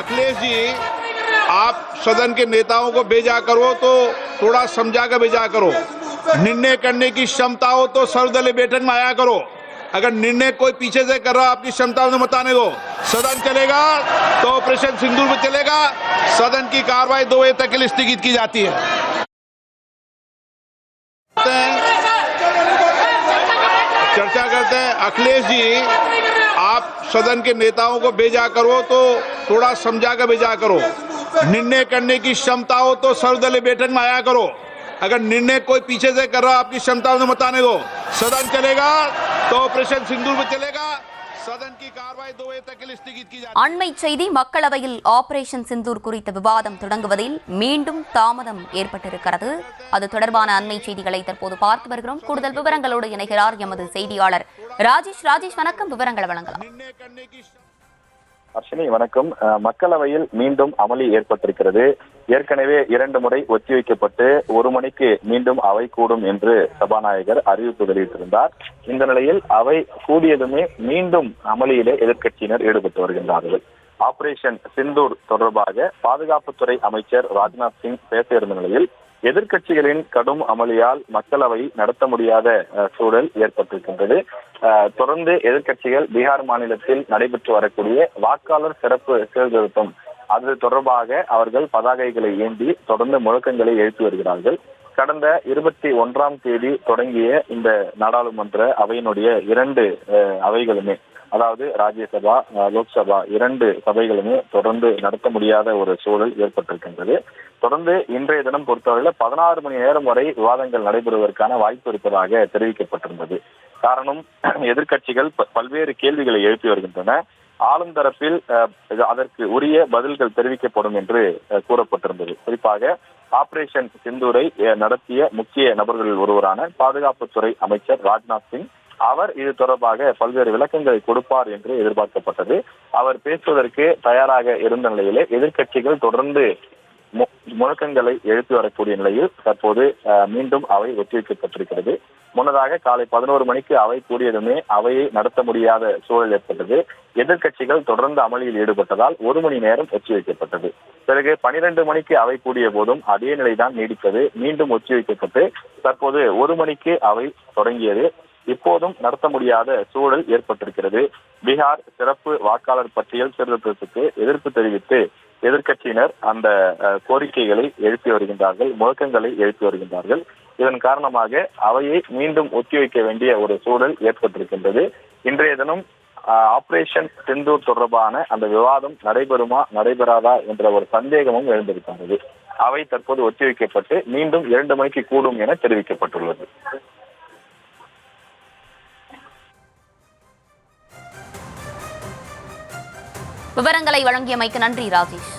अखिलेश जी, आप सदन के नेताओं को भेजा करो तो थोड़ा समझा कर भेजा करो। निर्णय करने की क्षमता हो तो सर्वदलीय बैठक में आया करो। अगर निर्णय कोई पीछे से कर रहा है, आपकी क्षमता से बताने दो। सदन चलेगा तो ऑपरेशन सिंदूर में चलेगा। सदन की कार्रवाई दो बजे तक के लिए स्थगित की जाती है। चर्चा करते हैं। अखिलेश जी, आप सदन के नेताओं को भेजा करो तो थोड़ा समझा कर भेजा करो। निर्णय करने की क्षमता हो तो सर्वदलीय बैठक में आया करो। अगर निर्णय कोई पीछे से कर रहा आपकी क्षमता से बताने दो। सदन चलेगा तो ऑपरेशन सिंदूर में चलेगा। அண்மை செய்தி மக்களவையில் ஆபரேஷன் சிந்தூர் குறித்த விவாதம் தொடங்குவதில் மீண்டும் தாமதம் ஏற்பட்டிருக்கிறது. அது தொடர்பான அண்மை செய்திகளை தற்போது பார்த்து வருகிறோம். கூடுதல் விவரங்களோடு இணைகிறார் எமது செய்தியாளர் ராஜேஷ். ராஜேஷ் வணக்கம். விவரங்களை வழங்கலாம். அர்ஷினி வணக்கம். மக்களவையில் மீண்டும் அமளி ஏற்பட்டிருக்கிறது. ஏற்கனவே இரண்டு முறை ஒத்திவைக்கப்பட்டு ஒரு மணிக்கு மீண்டும் அவை கூடும் என்று சபாநாயகர் அறிவிப்பு வெளியிட்டிருந்தார். இந்த நிலையில் அவை கூடியதுமே மீண்டும் அமளியிலே எதிர்க்கட்சியினர் ஈடுபட்டு வருகின்றார்கள். ஆபரேஷன் சிந்தூர் தொடர்பாக பாதுகாப்புத்துறை அமைச்சர் ராஜ்நாத் சிங் பேச இருந்த நிலையில் எதிர்க்கட்சிகளின் கடும் அமளியால் மக்களவை நடத்த முடியாத அஹ், சூழல் ஏற்பட்டிருக்கின்றது. அஹ், தொடர்ந்து எதிர்கட்சிகள் பீகார் மாநிலத்தில் நடைபெற்று வரக்கூடிய வாக்காளர் சிறப்பு சீர்திருத்தம் அது தொடர்பாக அவர்கள் பதாகைகளை ஏந்தி தொடர்ந்து முழக்கங்களை எழுப்பி வருகிறார்கள். கடந்த இருபத்தி ஒன்றாம் தேதி தொடங்கிய இந்த நாடாளுமன்ற அவையினுடைய இரண்டு அஹ், அவைகளுமே அதாவது ராஜ்யசபா லோக்சபா இரண்டு சபைகளுமே தொடர்ந்து நடத்த முடியாத ஒரு சூழல் ஏற்பட்டிருக்கின்றது. தொடர்ந்து இன்றைய தினம் பொறுத்தவரையில் பதினாறு மணி நேரம் வரை விவாதங்கள் நடைபெறுவதற்கான வாய்ப்பு இருப்பதாக தெரிவிக்கப்பட்டிருந்தது. காரணம் எதிர்க்கட்சிகள் ப- பல்வேறு கேள்விகளை எழுப்பி வருகின்றன. ஆளும் தரப்பில் அதற்கு உரிய பதில்கள் தெரிவிக்கப்படும் என்று கூறப்பட்டிருந்தது. குறிப்பாக ஆபரேஷன் சிந்தூரை நடத்திய முக்கிய நபர்களில் ஒருவரான பாதுகாப்புத்துறை அமைச்சர் ராஜ்நாத் சிங் அவர் இது தொடர்பாக பல்வேறு விளக்கங்களை கொடுப்பார் என்று எதிர்பார்க்கப்பட்டது. அவர் பேசுவதற்கு தயாராக இருந்த நிலையிலே எதிர்க்கட்சிகள் தொடர்ந்து மு- முழக்கங்களை எழுப்பி வரக்கூடிய நிலையில் தற்போது அஹ், மீண்டும் அவை ஒத்திவைக்கப்பட்டிருக்கிறது முன்னதாக காலை பதினோரு மணிக்கு அவை கூடியதுமே அவையை நடத்த முடியாத சூழல் ஏற்பட்டது. எதிர்க்கட்சிகள் தொடர்ந்து அமளியில் ஈடுபட்டதால் ஒரு மணி நேரம் ஒத்திவைக்கப்பட்டது பிறகு பனிரெண்டு மணிக்கு அவை கூடிய போதும் அதே நிலைதான் நீடித்தது. மீண்டும் ஒத்திவைக்கப்பட்டு தற்போது ஒரு மணிக்கு அவை தொடங்கியது. இப்போதும் நடத்த முடியாத சூழல் ஏற்பட்டிருக்கிறது. பீகார் சிறப்பு வாக்காளர் பட்டியல் சீர்திருத்தத்துக்கு எதிர்ப்பு தெரிவித்து எதிர்க்கட்சியினர் அந்த கோரிக்கைகளை எழுப்பி வருகின்றார்கள் முழக்கங்களை எழுப்பி வருகின்றார்கள். இதன் காரணமாக அவையை மீண்டும் ஒத்திவைக்க வேண்டிய ஒரு சூழல் ஏற்பட்டிருக்கின்றது. இன்றைய தினம் ஆஹ், ஆபரேஷன் சிந்தூர் தொடர்பான அந்த விவாதம் நடைபெறுமா நடைபெறாதா என்ற ஒரு சந்தேகமும் எழுந்திருக்கின்றது அவை தற்போது ஒத்திவைக்கப்பட்டு மீண்டும் இரண்டு மணிக்கு கூடும் என தெரிவிக்கப்பட்டுள்ளது. விவரங்களை வழங்கியமைக்கு நன்றி ராஜேஷ்.